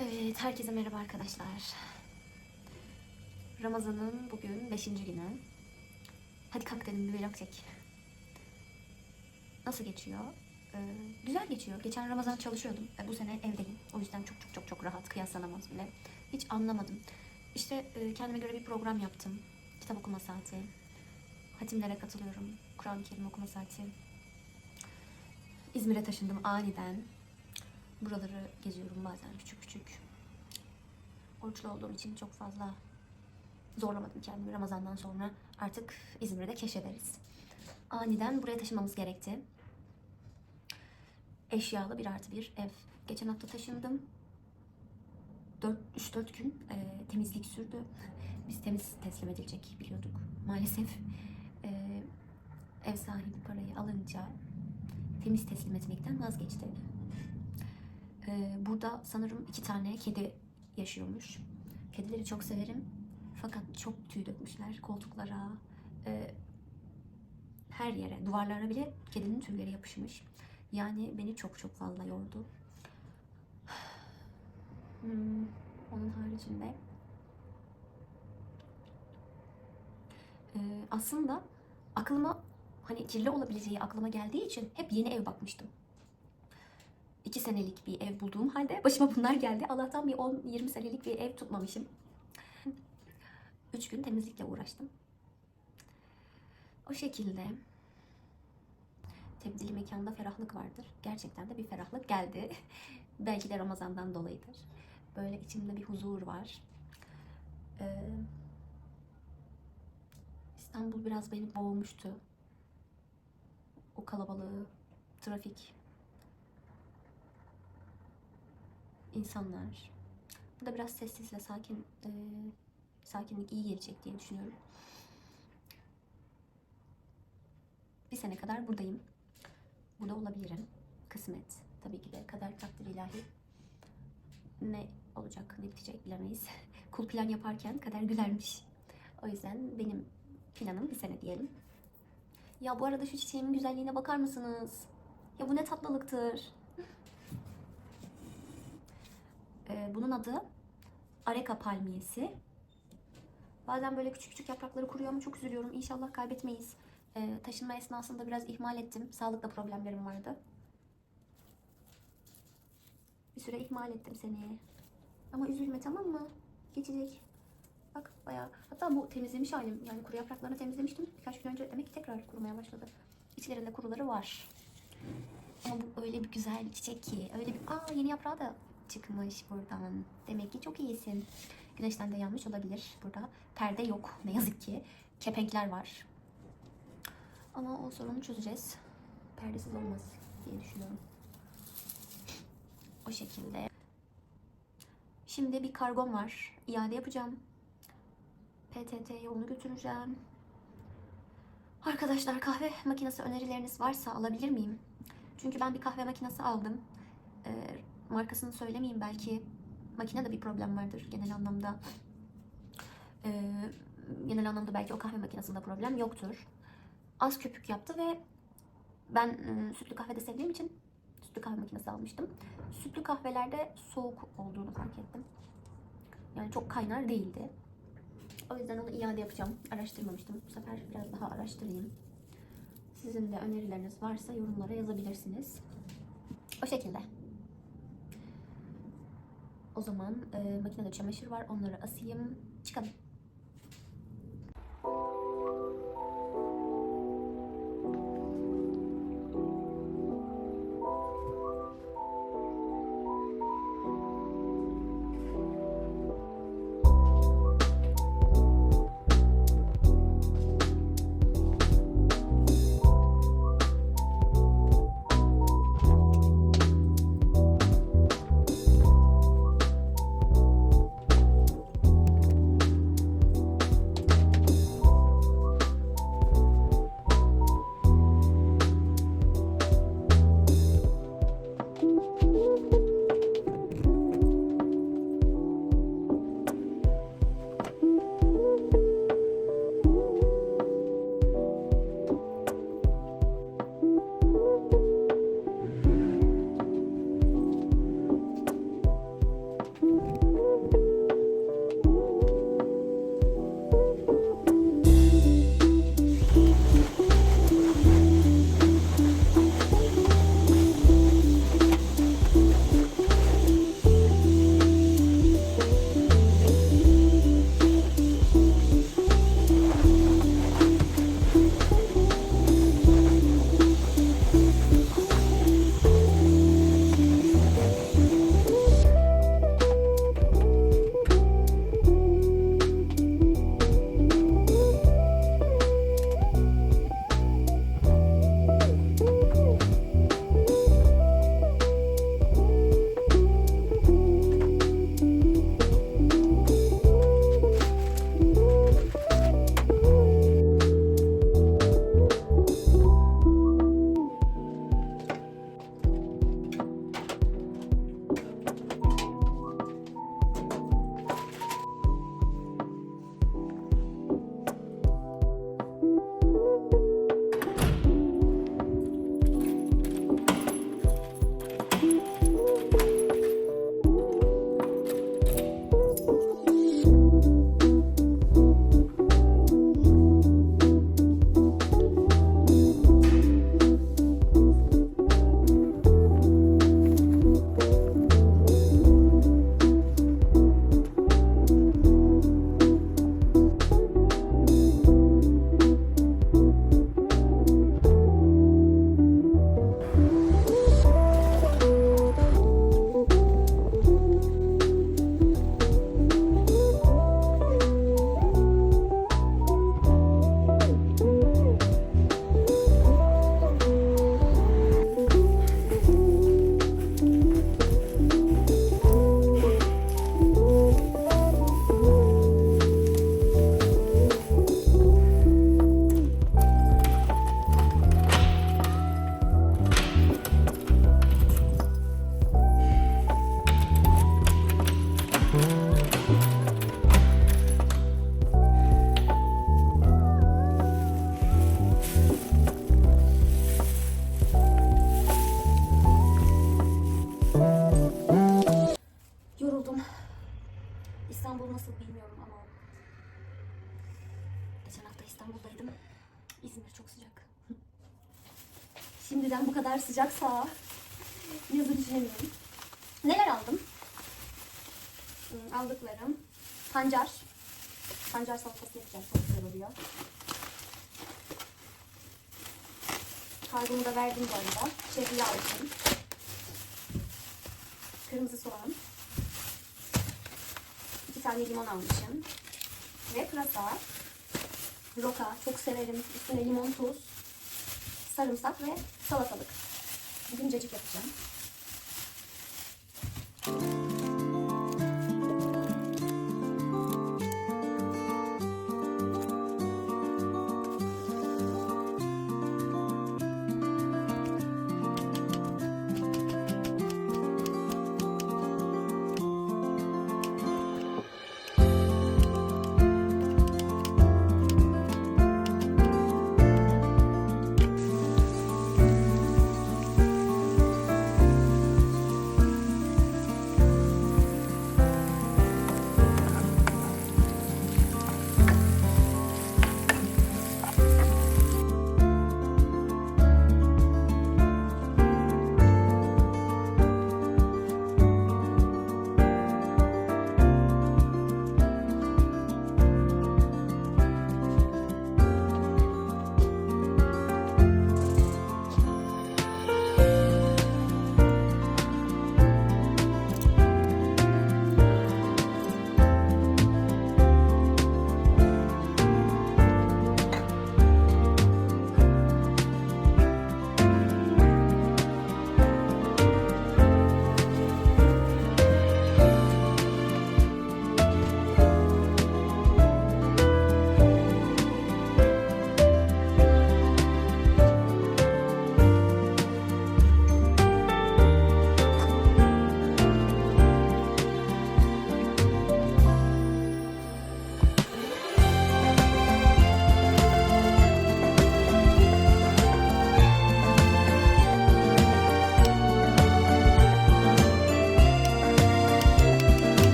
Evet, herkese merhaba arkadaşlar. Ramazan'ın bugün 5. günü. Hadi kalk dedim bir vlog çek. Nasıl geçiyor? Ee, güzel geçiyor. Geçen Ramazan çalışıyordum. E, bu sene evdeyim. O yüzden çok çok çok çok rahat, kıyaslanamaz bile. Hiç anlamadım. İşte e, kendime göre bir program yaptım. Kitap okuma saati. Hatimlere katılıyorum. Kur'an-ı Kerim okuma saati. İzmir'e taşındım aniden. Buraları geziyorum bazen küçük küçük. Oruçlu olduğum için çok fazla zorlamadım kendimi. Ramazan'dan sonra artık İzmir'de keşfederiz. Aniden buraya taşınmamız gerekti. Eşyalı bir artı bir ev. Geçen hafta taşındım. 3-4 gün e, temizlik sürdü. Biz temiz teslim edilecek biliyorduk. Maalesef e, ev sahibi parayı alınca temiz teslim etmekten vazgeçti. Ee, burada sanırım iki tane kedi yaşıyormuş. Kedileri çok severim. Fakat çok tüy dökmüşler koltuklara, e, her yere, duvarlara bile kedinin tüyleri yapışmış. Yani beni çok çok fazla yordu. Hmm, onun haricinde e, aslında aklıma hani kirli olabileceği aklıma geldiği için hep yeni ev bakmıştım. 2 senelik bir ev bulduğum halde başıma bunlar geldi. Allah'tan bir 10-20 senelik bir ev tutmamışım. 3 gün temizlikle uğraştım. O şekilde tebdili mekanda ferahlık vardır. Gerçekten de bir ferahlık geldi. Belki de Ramazan'dan dolayıdır. Böyle içimde bir huzur var. Ee, İstanbul biraz beni boğmuştu. O kalabalığı, trafik, insanlar. Burada biraz sessiz ve sakin, e, sakinlik iyi gelecek diye düşünüyorum. Bir sene kadar buradayım. Burada olabilirim. Kısmet. Tabii ki de kader takdir ilahi. Ne olacak, ne bitecek bilemeyiz. Kul plan yaparken kader gülermiş. O yüzden benim planım bir sene diyelim. Ya bu arada şu çiçeğimin güzelliğine bakar mısınız? Ya bu ne tatlılıktır. Ee, bunun adı Areka palmiyesi. Bazen böyle küçük küçük yaprakları kuruyor ama çok üzülüyorum. İnşallah kaybetmeyiz. Ee, taşınma esnasında biraz ihmal ettim. Sağlıkla problemlerim vardı. Bir süre ihmal ettim seni. Ama üzülme tamam mı? Geçecek. Bak bayağı. Hatta bu temizlemiş halim. Yani kuru yapraklarını temizlemiştim. Birkaç gün önce demek ki tekrar kurumaya başladı. İçlerinde kuruları var. Ama bu öyle bir güzel çiçek ki. Öyle bir... Aa yeni yaprağı da çıkmış buradan. Demek ki çok iyisin. Güneşten de yanmış olabilir burada. Perde yok ne yazık ki. Kepenkler var. Ama o sorunu çözeceğiz. Perdesiz olmaz diye düşünüyorum. O şekilde. Şimdi bir kargom var. İade yapacağım. PTT'ye onu götüreceğim. Arkadaşlar kahve makinesi önerileriniz varsa alabilir miyim? Çünkü ben bir kahve makinesi aldım. Ee, markasını söylemeyeyim belki makinede bir problem vardır genel anlamda. Ee, genel anlamda belki o kahve makinesinde problem yoktur. Az köpük yaptı ve ben e, sütlü kahve de sevdiğim için sütlü kahve makinesi almıştım. Sütlü kahvelerde soğuk olduğunu fark ettim. Yani çok kaynar değildi. O yüzden onu iade yapacağım. Araştırmamıştım. Bu sefer biraz daha araştırayım. Sizin de önerileriniz varsa yorumlara yazabilirsiniz. O şekilde. O zaman e, makinede çamaşır var. Onları asayım. Çıkalım. Şimdiden bu kadar sıcaksa yazı düşünemiyorum. Neler aldım? Hmm, Aldıklarım. Pancar. Pancar salatası yapacağım. Çok güzel oluyor. Kargomu da verdim bu arada. Şehriye aldım. Kırmızı soğan. İki tane limon almışım. Ve pırasa. Roka. Çok severim. Üstüne limon, tuz. Sarımsak ve salatalık. Bugün cacık yapacağım.